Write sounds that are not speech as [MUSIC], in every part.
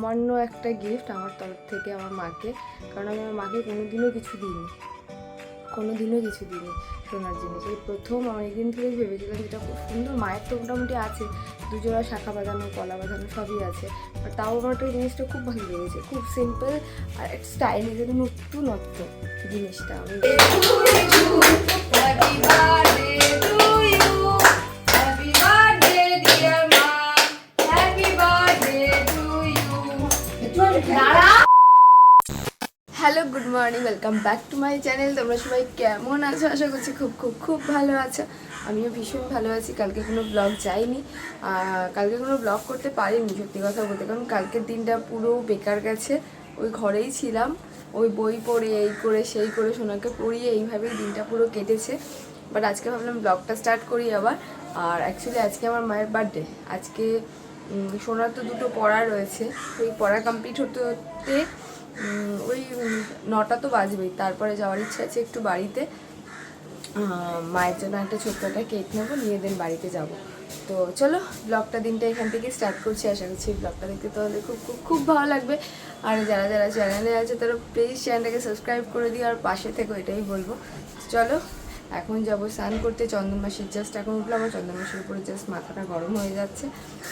সামান্য একটা গিফট আমার তরফ থেকে আমার মাকে, কারণ আমি আমার মাকে কোনোদিনও কিছু দিইনি। কোনোদিনও কিছু দিইনি সোনার জিনিস। এই প্রথম অনেকদিন থেকে ভেবেছিলাম যেটা খুব সুন্দর, মায়ের তো মোটামুটি আছে। দুজোড়া শাখা বাঁধানো, কলা বাঁধানো সবই আছে। আর তাও আমার তো জিনিসটা খুব ভালো লেগেছে। খুব সিম্পল আর স্টাইলিশ একটা নতুনত্ব জিনিসটা আমি hello, good morning, welcome back to my channel. তোমরা সবাই কেমন আছো? আশা করছি খুব খুব খুব ভালো আছো। আমিও ভীষণ ভালো আছি। কালকে কোনো ব্লগ যাইনি। কালকে কোনো ব্লগ করতে পারিনি, সত্যি কথা বলতে। কারণ কালকের দিনটা পুরো বেকার গেছে। ওই ঘরেই ছিলাম। ওই বই পড়ে, এই করে, সেই করে, সোনাকে পড়িয়ে এইভাবেই দিনটা পুরো কেটেছে। বাট আজকে ভাবলাম ব্লগটা স্টার্ট করি আবার। আর অ্যাকচুয়ালি আজকে আমার মায়ের বার্থডে আজকে সোনার তো দুটো পড়া রয়েছে। ওই পড়া কমপ্লিট হতে হতে ওই নটা তো বাজবেই। তারপরে যাওয়ার ইচ্ছা আছে একটু বাড়িতে। মায়ের জন্য একটা ছোট্ট একটা কেক নেব, নিয়ে দেন বাড়িতে যাব। তো চলো ব্লগটা দিনটা এখান থেকে স্টার্ট করছি। আশা করছি ব্লগটা দেখতে তাহলে খুব খুব খুব ভালো লাগবে। আর যারা যারা চ্যানেলে আছে, তারা প্লিজ চ্যানেলটাকে সাবস্ক্রাইব করে দিও। আর পাশে থেকো, এটাই বলব। চলো এখন যাব স্নান করতে, চন্দন মাসির জাস্ট এখন উঠল আমার চন্দন মাসির উপরে জাস্ট মাথাটা গরম হয়ে যাচ্ছে।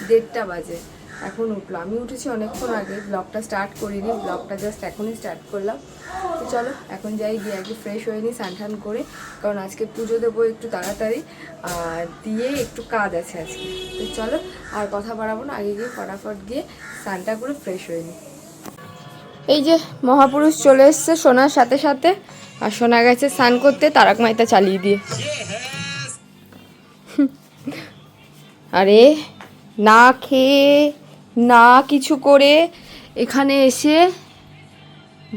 দেড়টা বাজে, এখন উঠল আমি উঠেছি অনেকক্ষণ আগে ব্লগটা স্টার্ট করিনি ব্লগটা জাস্ট এখনই স্টার্ট করলাম। তো চলো, এখন যাই, গিয়ে আগে ফ্রেশ হয়ে নিই, স্নান করে, কারণ আজকে পুজো দেবো একটু তাড়াতাড়ি, আর দিয়ে একটু কাজ আছে আজকে। তো চলো, আর কথা বাড়াবো না, আগে গিয়ে ফটাফট গিয়ে স্নানটা করে ফ্রেশ হয়ে নিই। এই যে মহাপুরুষ চলে এসছে সোনার সাথে সাথে। আর সোনা গেছে স্নান করতে তারাক মাইতা চালিয়ে দিয়ে। আরে না খেয়ে, না কিছু করে এখানে এসে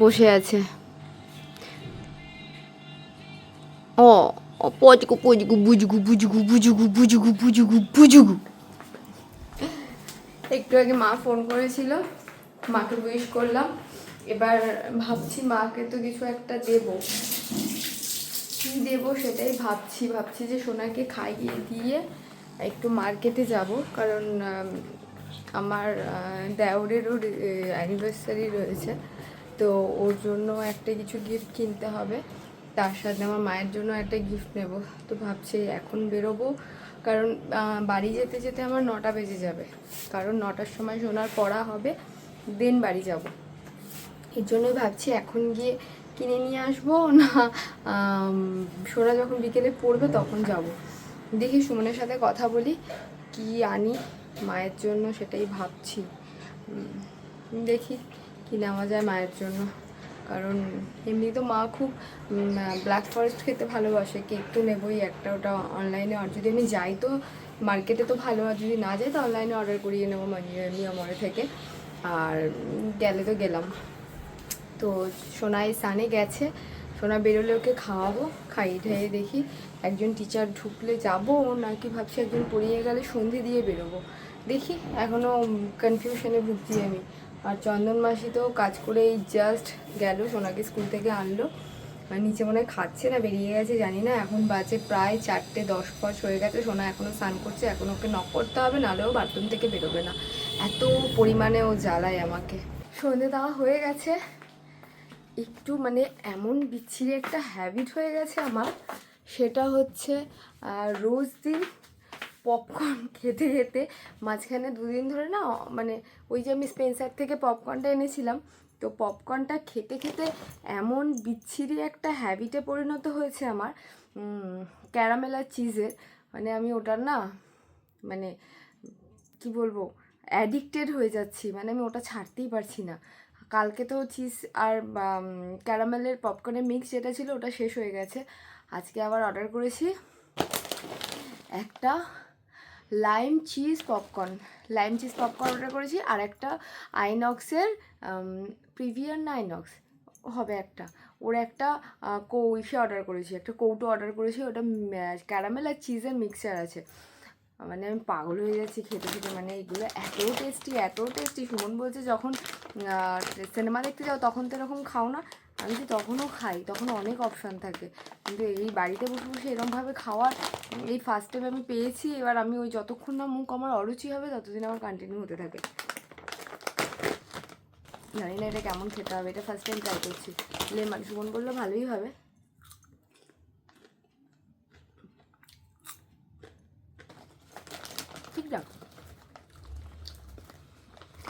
বসে আছে। ও পজগু পজগু বুজগু বুজগু বুজগু বুজগু বুজগু বুজগু একটু আগে মা ফোন করেছিল, মাকে উইশ করলাম। এবার ভাবছি মাকে তো কিছু একটা দেবো। কি দেবো সেটাই ভাবছি ভাবছি যে সোনাকে খাইয়ে দিয়ে একটু মার্কেটে যাব। কারণ আমার দেওরেরও অ্যানিভার্সারি রয়েছে। তো ওর জন্য একটা কিছু গিফট কিনতে হবে। তার সাথে আমার মায়ের জন্য একটা গিফট নেব। তো ভাবছি এখন বেরোবো। কারণ বাড়ি যেতে যেতে আমার নটা বেজে যাবে। কারণ নটার সময় সোনার পড়া হবে, দেন বাড়ি যাব। এর জন্যই ভাবছি এখন গিয়ে কিনে নিয়ে আসব না সোনা যখন বিকেলে পড়বে তখন যাব। দেখি সুমনের সাথে কথা বলি, কি আনি মায়ের জন্য সেটাই ভাবছি। দেখি কি নেওয়া যায় মায়ের জন্য। কারণ এমনি তো মা খুব ব্ল্যাক ফরেস্ট খেতে ভালোবাসে, কেক তো নেবই একটা, ওটা অনলাইনে আর যদি আমি যাই তো মার্কেটে তো ভালো, আর যদি না যাই তো অনলাইনে অর্ডার করিয়ে নেব মানে নিয়মরে থেকে। আর গেলে তো গেলাম। তো সোনা এই সানে গেছে। সোনা বেরোলে ওকে খাওয়াবো, খাইয়ে ঠাইয়ে দেখি একজন টিচার ঢুকলে যাব নাকি ভাবছি একজন পড়িয়ে গেলে সন্ধে দিয়ে বেরোবো। দেখি এখনও কনফিউশনে ভুগছি আমি। আর চন্দন মাসি তো কাজ করে এই জাস্ট গেল, সোনাকে স্কুল থেকে আনলো। আর নিচে মনে হয় খাচ্ছে না, বেরিয়ে গেছে, জানি না। এখন বাজে প্রায় চারটে দশ পাঁচ হয়ে গেছে, সোনা এখনও স্নান করছে, এখন ওকে নক করতে হবে নাহলেও বাথরুম থেকে বেরোবে না। এত পরিমাণে ও জ্বালায় আমাকে। সন্ধে দেওয়া হয়ে গেছে। একটু মানে এমন বিচ্ছিরি একটা হ্যাবিট হয়ে গেছে আমার। সেটা হচ্ছে রোজ দিন পপকর্ন [LAUGHS] খেতে খেতে মাঝখানে দুদিন ধরে না মানে ওই যে আমি স্পেন্সার থেকে পপকর্নটা এনেছিলাম, তো পপকর্নটা খেতে খেতে এমন বিচ্ছিরি একটা হ্যাবিটে পরিণত হয়েছে আমার। ক্যারামেল আর চিজের মানে আমি ওটার না মানে কি বলব অ্যাডিক্টেড হয়ে যাচ্ছি। মানে আমি ওটা ছাড়তেই পারছি না। কালকে তো চিজ আর ক্যারামেলের পপকর্নের মিক্স যেটা ছিল ওটা শেষ হয়ে গেছে। আজকে আবার অর্ডার করেছি একটা lime cheese popcorn. Lime cheese popcorn order করেছি আর একটা আইনক্সের প্রিভিয়ার না আইনক্স। হবে একটা। ওর একটা কৌ অর্ডার করেছি, একটা কৌটো অর্ডার করেছি, ওটা ক্যারামেল আর চিজের মিক্সচার আছে। মানে আমি পাগল হয়ে যাচ্ছি খেতে খেতে মানে এগুলো এত টেস্টি এত টেস্টি সুমন বলছে যখন সিনেমা দেখতে যাও তখন তো এরকম খাও না। আমি যে তখনও খাই, তখন অনেক অপশান থাকে। কিন্তু এই বাড়িতে বসে বসে এরকমভাবে খাওয়ার এই ফার্স্ট টাইম আমি পেয়েছি, এবার আমি ওই যতক্ষণ না মুখ আমার অরুচি হবে, ততদিন আমার কন্টিনিউ হতে থাকে। জানি না এটা কেমন খেতে হবে, এটা ফার্স্ট টাইম ট্রাই করছি। লেমন সুমন বলল, ভালোই হবে।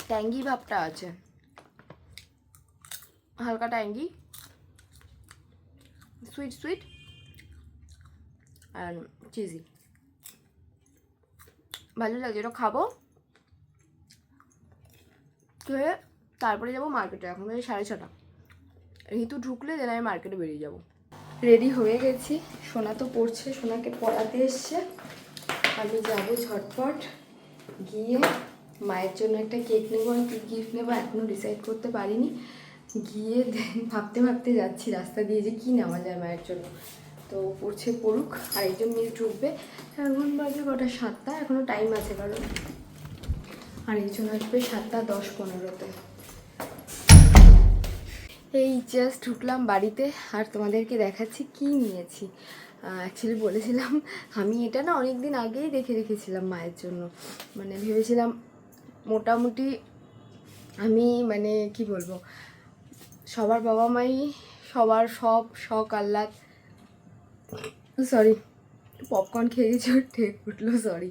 ট্যাঙ্গি ভাবটা আছে। হালকা ট্যাঙ্গি। Sweet sweet. আর চিজি। ভালো লাগছে, এটা খাব। খেয়ে তারপরে যাব মার্কেটে, এখন বাজে সাড়ে ছটা। ঋতু ঢুকলে দেন আমি মার্কেটে বেরিয়ে যাব। রেডি হয়ে গেছি। সোনা তো পড়ছে, সোনাকে পড়াতে এসছে। আমি যাব ঝটপট গিয়ে মায়ের জন্য একটা কেক নেব, আর কী গিফট নেব এখনও ডিসাইড করতে পারিনি। গিয়ে ভাবতে ভাবতে যাচ্ছি, রাস্তা দিয়ে যে কী নেওয়া যায় মায়ের জন্য। তো পড়ছে পড়ুক, আর একজন মিস ঢুকবে, এখন বাজে কটা সাতটা এখনও টাইম আছে কারণ। আর একজন আসবে সাতটা দশ পনেরোতে। এই জাস্ট ঢুকলাম বাড়িতে, আর তোমাদেরকে দেখাচ্ছি কি নিয়েছি। অ্যাকচুয়ালি বলেছিলাম, আমি এটা না অনেক দিন আগেই দেখে রেখেছিলাম মায়ের জন্য। মানে ভেবেছিলাম মোটামুটি আমি মানে কি বলব, সবার বাবা মাই সবার সব শখ, আহ্লাদ সরি পপকর্ন খেয়ে গেছি ঠেক উঠল সরি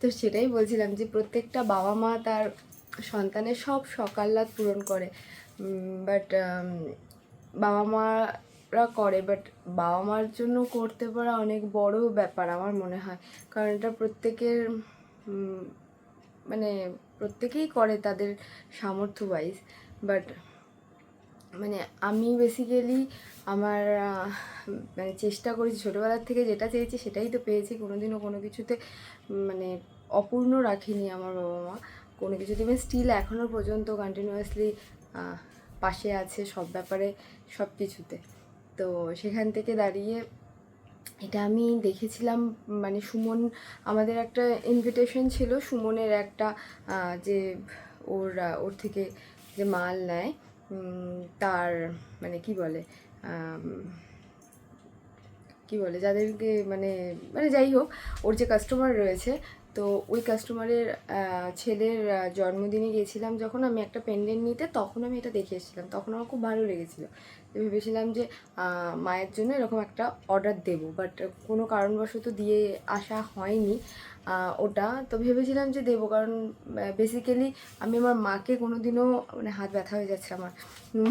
তো সেটাই বলছিলাম যে প্রত্যেকটা বাবা মা তার সন্তানের সব সকাল্লাদ পূরণ করে। বাট বাবা মারা করে বাট বাবা মার জন্য করতে পারা অনেক বড় ব্যাপার আমার মনে হয়। কারণ এটা প্রত্যেকের মানে প্রত্যেকেই করে তাদের সামর্থ্য ওয়াইজ বাট মানে আমি বেসিক্যালি আমার মানে চেষ্টা করেছি ছোটোবেলার থেকে যেটা চেয়েছি সেটাই তো পেয়েছি। কোনোদিনও কোনো কিছুতে মানে অপূর্ণ রাখিনি আমার বাবা মা। কোনো কিছুতে আমি স্টিল এখনও পর্যন্ত কন্টিনিউয়াসলি পাশে আছে সব ব্যাপারে সব কিছুতে তো সেখান থেকে দাঁড়িয়ে এটা আমি দেখেছিলাম মানে সুমন, আমাদের একটা ইনভিটেশন ছিল, সুমনের একটা যে ওর ওর থেকে যে মাল নেয় তার মানে কি বলে কি বলে, যাদেরকে মানে মানে যাই হোক, ওর যে কাস্টমার রয়েছে, তো ওই কাস্টমারের ছেলের জন্মদিনে গিয়েছিলাম, যখন আমি একটা পেন্ডেন্ট নিতে, তখন আমি এটা দেখে এসেছিলাম, তখন আমার খুব ভালো লেগেছিলো। ভেবেছিলাম যে মায়ের জন্য এরকম একটা অর্ডার দেবো বাট কোনো কারণবশত দিয়ে আসা হয়নি ওটা। তো ভেবেছিলাম যে দেবো, কারণ বেসিক্যালি আমি আমার মাকে কোনো দিনও মানে হাত ব্যথা হয়ে যাচ্ছে আমার।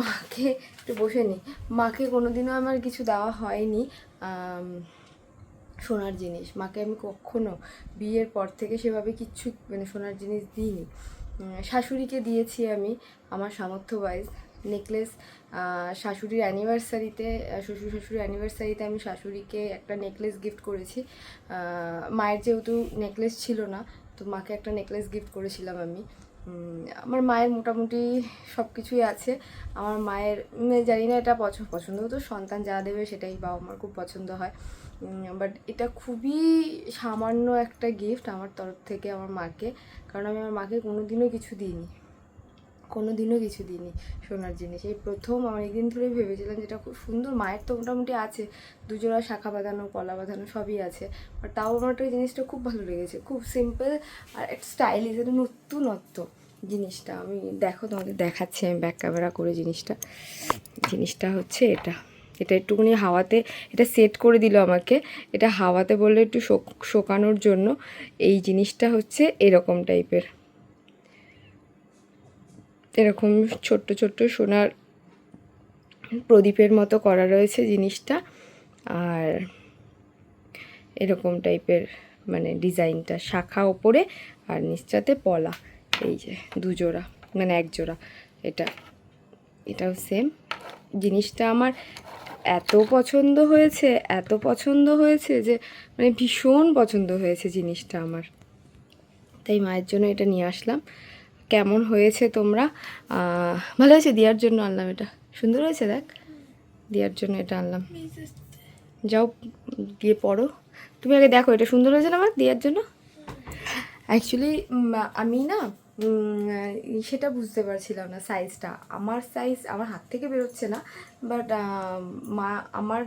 মাকে একটু বসে নিই মাকে কোনো দিনও আমার কিছু দেওয়া হয়নি সোনার জিনিস। মাকে আমি কখনো বিয়ের পর থেকে সেভাবে কিচ্ছু মানে সোনার জিনিস দিইনি। শাশুড়িকে দিয়েছি আমি, আমার সামর্থ্য ওয়াইজ নেকলেস শাশুড়ির অ্যানিভার্সারিতে শ্বশুর শাশুড়ির অ্যানিভার্সারিতে আমি শাশুড়িকে একটা নেকলেস গিফট করেছি। মায়ের যেহেতু নেকলেস ছিল না, তো মাকে একটা নেকলেস গিফট করেছিলাম আমি। আমার মায়ের মোটামুটি সব কিছুই আছে। আমার মায়ের জানি না এটা পছন্দ পছন্দ তো সন্তান যা দেবে সেটাই বাবা আমার খুব পছন্দ হয়। বাট এটা খুবই সামান্য একটা গিফট আমার তরফ থেকে আমার মাকে, কারণ আমি আমার মাকে কোনো দিনও কিছু দিইনি। কোনো দিনও কিছু দিইনি সোনার জিনিস। এই প্রথম অনেকদিন ধরে ভেবেছিলাম যেটা খুব সুন্দর, মায়ের তো মোটামুটি আছে, দুজোড়া শাখা বাঁধানো, কলা বাঁধানো সবই আছে বাট তাও আমার জিনিসটা খুব ভালো লেগেছে, খুব সিম্পল আর একটা স্টাইলিশ একটা নতুনত্ব জিনিসটা। আমি দেখো তোমাদের দেখাচ্ছি, আমি ব্যাক ক্যামেরা করে জিনিসটা। জিনিসটা হচ্ছে এটা। এটা একটুখানি হাওয়াতে, এটা সেট করে দিল আমাকে। এটা হাওয়াতে বললে একটু শোক- শোকানোর জন্য। এই জিনিসটা হচ্ছে এরকম টাইপের এরকম ছোট্ট ছোট্ট সোনার প্রদীপের মতো করা রয়েছে জিনিসটা। আর এরকম টাইপের মানে ডিজাইনটা, শাখা ওপরে আর নিচটাতে পলা, এই যে দুজোড়া মানে এক জোড়া এটা, এটাও সেম জিনিসটা আমার এত পছন্দ হয়েছে, এত পছন্দ হয়েছে যে মানে ভীষণ পছন্দ হয়েছে জিনিসটা আমার। তাই মায়ের জন্য এটা নিয়ে আসলাম। কেমন হয়েছে তোমরা? ভালো হয়েছে? দেওয়ার জন্য আনলাম এটা। সুন্দর হয়েছে দেখ। দেওয়ার জন্য এটা আনলাম। যাও দিয়ে পড়ো। তুমি আগে দেখো, এটা সুন্দর হয়েছে না আমার দেওয়ার জন্য? অ্যাকচুয়ালি আমি না সেটা বুঝতে পারছিলাম না সাইজটা আমার সাইজ আমার হাত থেকে বেরোচ্ছে না বাট মা, আমার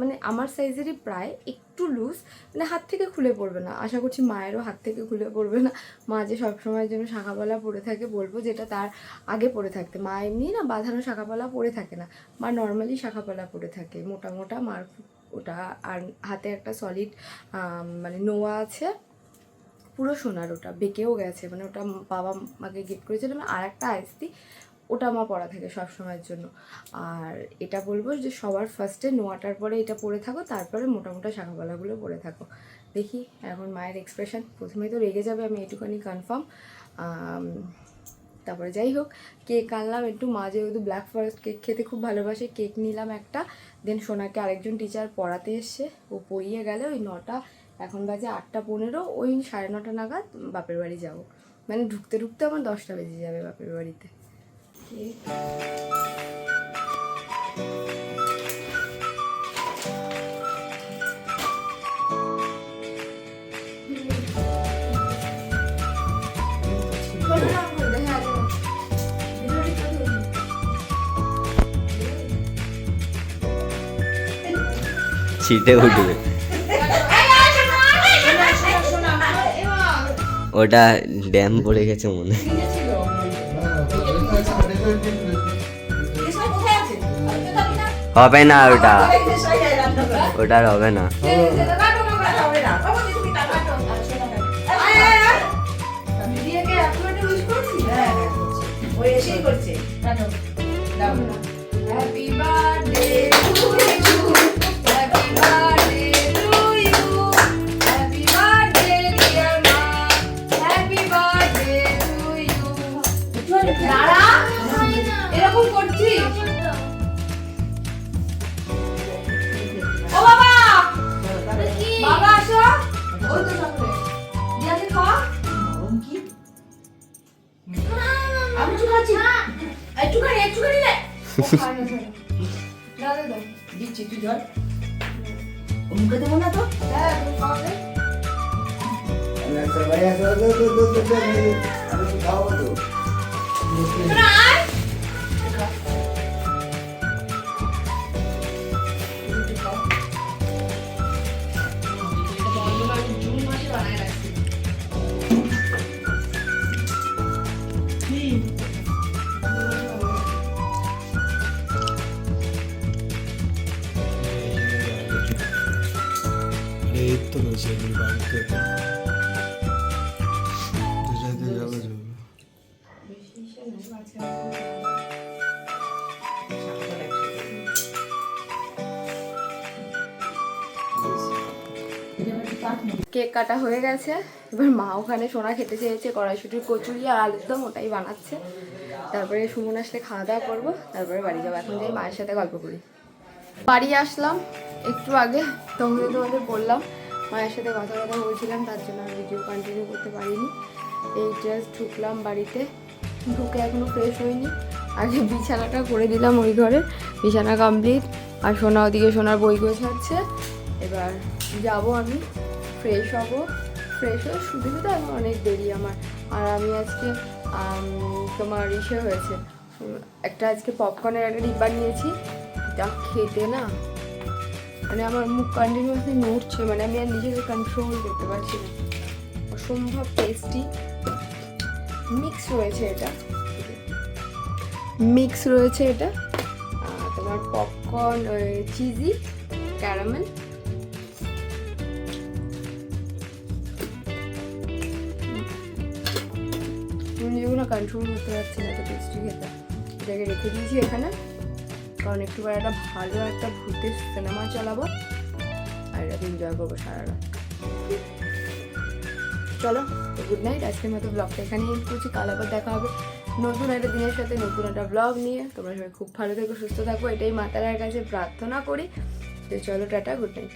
মানে আমার সাইজেরই প্রায় একটু লুজ মানে হাত থেকে খুলে পড়বে না। আশা করছি মায়েরও হাত থেকে খুলে পড়বে না। মা যে সবসময়ের জন্য শাখাপালা পরে থাকে, বলব যেটা তার আগে পরে থাকতে। মা এমনি না বাঁধানো শাখাপালা পরে থাকে না। মা নর্মালি শাখাপালা পরে থাকে। মোটা মোটা মার ওটা আর হাতে একটা সলিড মানে নোয়া আছে, পুরো সোনার ওটা। বেঁকেও গেছে। মানে ওটা বাবা মাকে গিফট করেছিলাম আর একটা আইসতি ওটা আমার পরা থাকে সব সময়ের জন্য। আর এটা বলব যে সবার ফার্স্টে নোয়াটার পরে এটা পরে থাকো, তারপরে মোটা মোটা শাখাপালাগুলো পরে থাকো। দেখি এখন মায়ের এক্সপ্রেশন প্রথমে তো রেগে যাবে, আমি এটুখানি কনফার্ম তারপরে যাই হোক কেক আনলাম, একটু মা যেহেতু ব্ল্যাক ফরেস্ট কেক খেতে খুব ভালোবাসে কেক নিলাম একটা দেন সোনাকে আরেকজন টিচার পড়াতে এসছে, ও পড়িয়ে গেলে, ওই নটা, এখন বাজে আটটা পনেরো, ওই সাড়ে নটা নাগাদ বাপের বাড়ি যাব। মানে ঢুকতে ঢুকতে আমার দশটা বেজে যাবে বাপের বাড়িতে। শীতে উঠবে ওটা ড্যাম পড়ে গেছে মনে হয়। হবে না ওটা ওটা আর হবে না Happy birthday to এই তো রয়েছে এগুলি বাড়িতে কাটা হয়ে গেছে। এবার মা ওখানে সোনা খেতে চেয়েছে, কড়াইশুটির কচুরি, আর আলুর দম ওটাই বানাচ্ছে। তারপরে সুমন আসলে খাওয়া দাওয়া করব, তারপরে বাড়ি যাব। এখন যাই মায়ের সাথে গল্প করি। বাড়ি আসলাম একটু আগে তখন তোমাদের বললাম, মায়ের সাথে কথা কথা বলছিলাম তার জন্য আর ভিডিও কন্টিনিউ করতে পারিনি। এই জাস্ট ঢুকলাম বাড়িতে, ঢুকে এখনও ফ্রেশ হয়নি আগে বিছানাটা করে দিলাম ওই ঘরে, বিছানা কমপ্লিট আর সোনা ওদিকে সোনার বই গোছাচ্ছে। এবার যাব আমি। ফ্রেশ হব ফ্রেশ হয়ে শুধু শুধু এখন অনেক দেরি আমার। আর আমি আজকে তোমার ইসে হয়েছে। একটা আজকে পপকর্নের একটা ডিব্বা নিয়েছি যা খেতে না মানে আমার মুখ কন্টিনিউয়াসলি নড়ছে মানে আমি আর নিজেকে কন্ট্রোল করতে পারছি না। অসম্ভব টেস্টি মিক্স রয়েছে এটা। মিক্স রয়েছে এটা। তোমার পপকর্ন চিজি ক্যারামেল যেগুলো কন্ট্রোল করতে পারছি না, তো টেস্টি খেতে। এটাকে রেখে দিয়েছি এখানে। কারণ একটু একটা ভালো একটা ভূতের সিনেমা চালাবো। আর এটাকে এনজয় করব সারা রাত চলো গুড নাইট আজকের মতো ব্লগটা এখানে এন্ড করছি। কাল আবার দেখা হবে নতুন একটা দিনের সাথে, নতুন একটা ব্লগ নিয়ে। তোমরা সবাই খুব ভালো থেকো, সুস্থ থাকো। এটাই মাতারার কাছে প্রার্থনা করি। তো চলো, টাটা গুড নাইট